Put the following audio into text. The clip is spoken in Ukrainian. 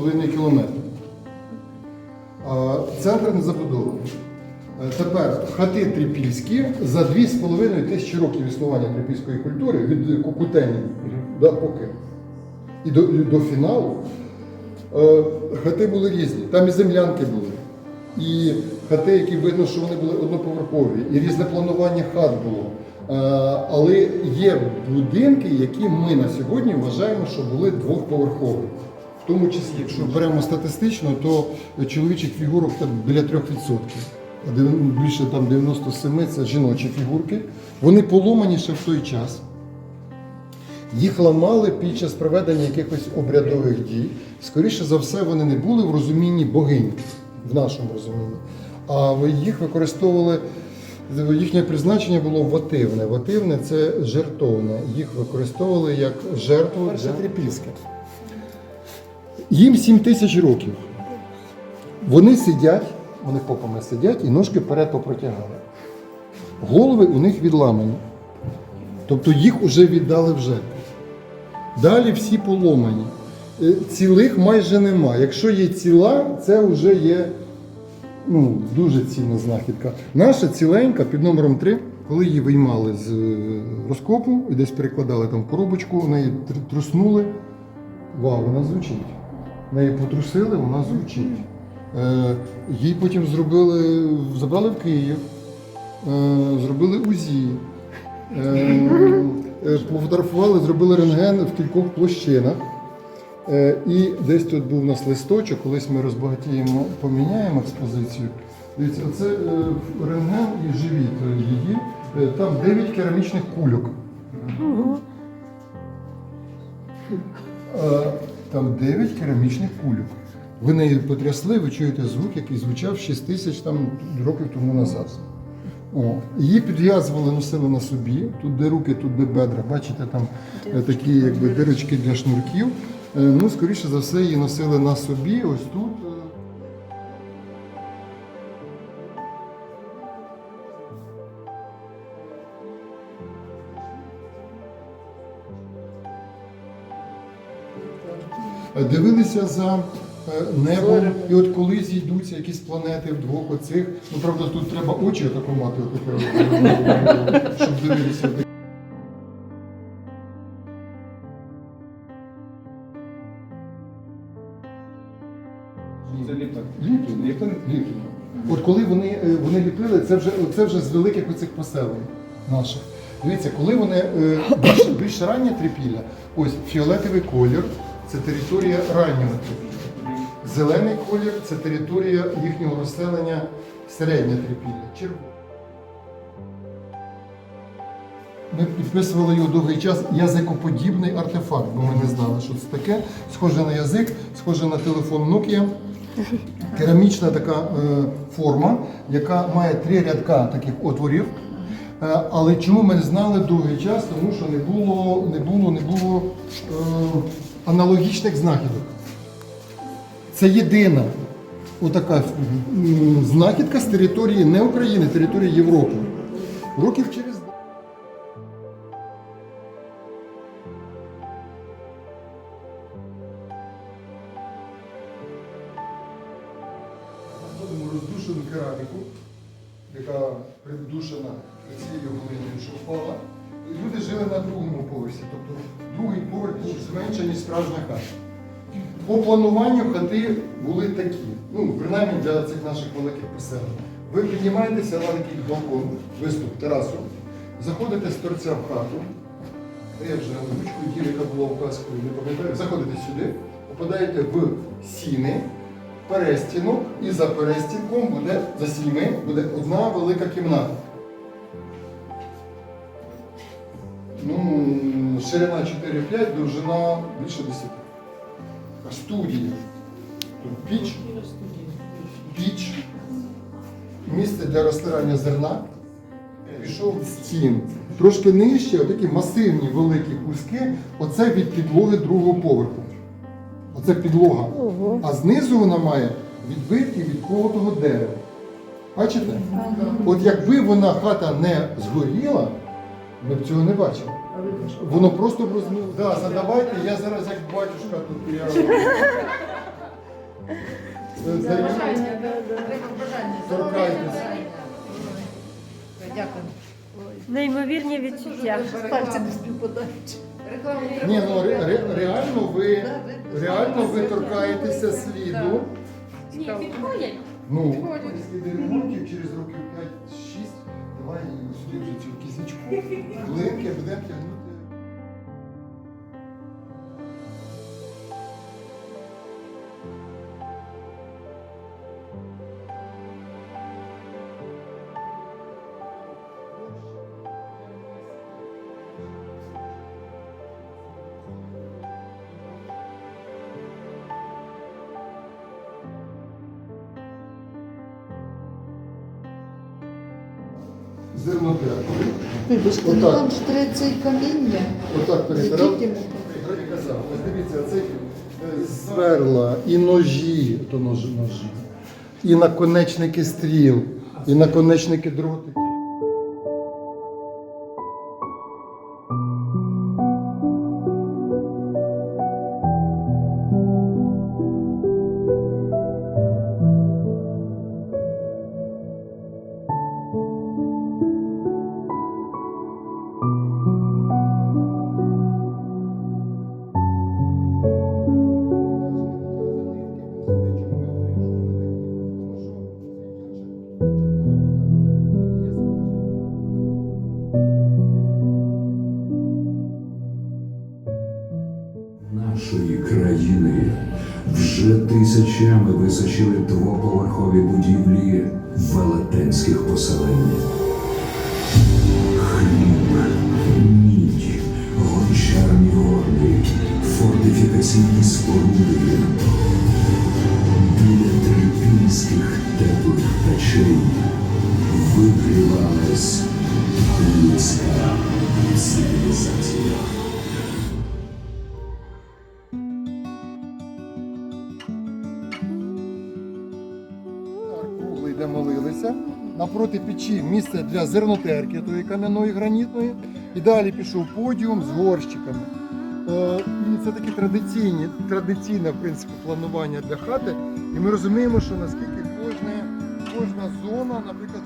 2,5 км. Центр не забудований. Е, тепер хати трипільські за 2,5 тисячі років існування трипільської культури від Кукутені до поки. І до, і до фіналу е, хати були різні. Там і землянки були, і хати, які видно, що вони були одноповерхові, і різне планування хат було. Е, але є будинки, які ми на сьогодні вважаємо, що були двохповерхові. В тому числі, якщо беремо статистично, то чоловічих фігурок там біля 3%. А Більше там 97 це жіночі фігурки. Вони поломані ще в той час. Їх ламали під час проведення якихось обрядових дій. Скоріше за все, вони не були в розумінні богинь, в нашому розумінні. А їх використовували, їхнє призначення було вативне. Вативне це жертовне. Їх використовували як жертву. Перше трипільське. Їм 7 тисяч років. Вони сидять, вони попами сидять і ножки вперед попротягали. Голови у них відламані. Тобто їх вже віддали в жертву. Далі всі поломані. Е, Цілих майже нема. Якщо є ціла, це вже є ну, дуже цінна знахідка. Наша ціленька під номером 3, коли її виймали з е, розкопу і десь перекладали там в коробочку, неї тр- труснули. Вау, вона звучить. Неї потрусили, вона звучить. Е, їй потім зробили, забрали в Київ, е, зробили УЗІ. Е, е, Пофотографували, зробили рентген в кількох площинах. Е, І десь тут був у нас листочок, колись ми розбагатіємо, поміняємо експозицію. Дивіться, оце е, рентген і живіт її. Е, Там 9 керамічних кульок. Е, Там 9 керамічних кульок. Ви неї потрясли, ви чуєте звук, який звучав 6 тисяч там, років тому назад. О, її підв'язували, носили на собі. Тут де руки, тут де бедра. Бачите, там е, такі якби дирочки для шнурків. Е, Ну, скоріше за все, її носили на собі. Ось тут. Дивилися за е, небом, і от коли зійдуться якісь планети вдвох оцих, ну правда, тут треба очі отако мати, е, щоб дивитися. Це ліплено. От коли вони, е, вони ліпили, це вже, це вже з великих оцих поселень наших. Дивіться, коли вони е, більш, більш раннє трипілля, ось фіолетовий колір це територія раннього трипілля. Зелений колір це територія їхнього розселення середнє трипілля. Червоний. Ми підписували його довгий час язикоподібний артефакт, бо ми не знали, що це таке. Схоже на язик, схоже на телефон Nokia. Керамічна така е, форма, яка має три рядка таких отворів. Е, але чому ми не знали довгий час? Тому що не було, не було, не було е, аналогічних знахідок. Це єдина отака знахідка з території не України, території Європи. Років через Знаходимо роздушену кераміку, яка придушена цією глиною, що впала. Люди жили на другому поверсі, тобто другий поверх був зменшений ніж справжня хата. По плануванню хати були такі, ну, принаймні для цих наших великих поселень. Ви піднімаєтеся на такий балкон, виступ, терасу, заходите з торця в хату, я вже ручку дір, яка була указкою, не пам'ятаю, заходите сюди, попадаєте в сіни, перестінок, і за перестінком буде, за сіньми буде одна велика кімната. Ну, ширина 4-5, довжина більше 10. А студія. Тут піч, піч, місце для розтирання зерна. Пішов з стін. Трошки нижче, отакі масивні великі куски, оце від підлоги другого поверху. Оце підлога. А знизу вона має відбитки від колотого дерева. Бачите? От якби вона хата не згоріла, ми б цього не бачили. Воно просто б розмив. Да, задавайте, я зараз як батюшка тут я. Бажання. Торкайтесь. Неймовірні відчуття. Співпадають. Ні, ну ре- ре- реально ви реально ви торкаєтеся сліду. Ні, підходять. Ну, сліди ремонтів через років 5-6. Вже цю кізочку. Глинки будемо тягнути. Вибачте, ну там ж три цей каміння. Отак перебирав. І казав, ось дивіться, це зверла, сверла і ножі, то ножі, ножі, і наконечники стріл, і наконечники дротиків. Тисячами височили двоповерхові будівлі велетенських поселень. Де молилися. Напроти печі місце для зернотерки, тої кам'яної гранітної. І далі пішов подіум з горщиками. Е, І це таке традиційні, традиційне в принципі, планування для хати. І ми розуміємо, що наскільки кожна, кожна зона, наприклад.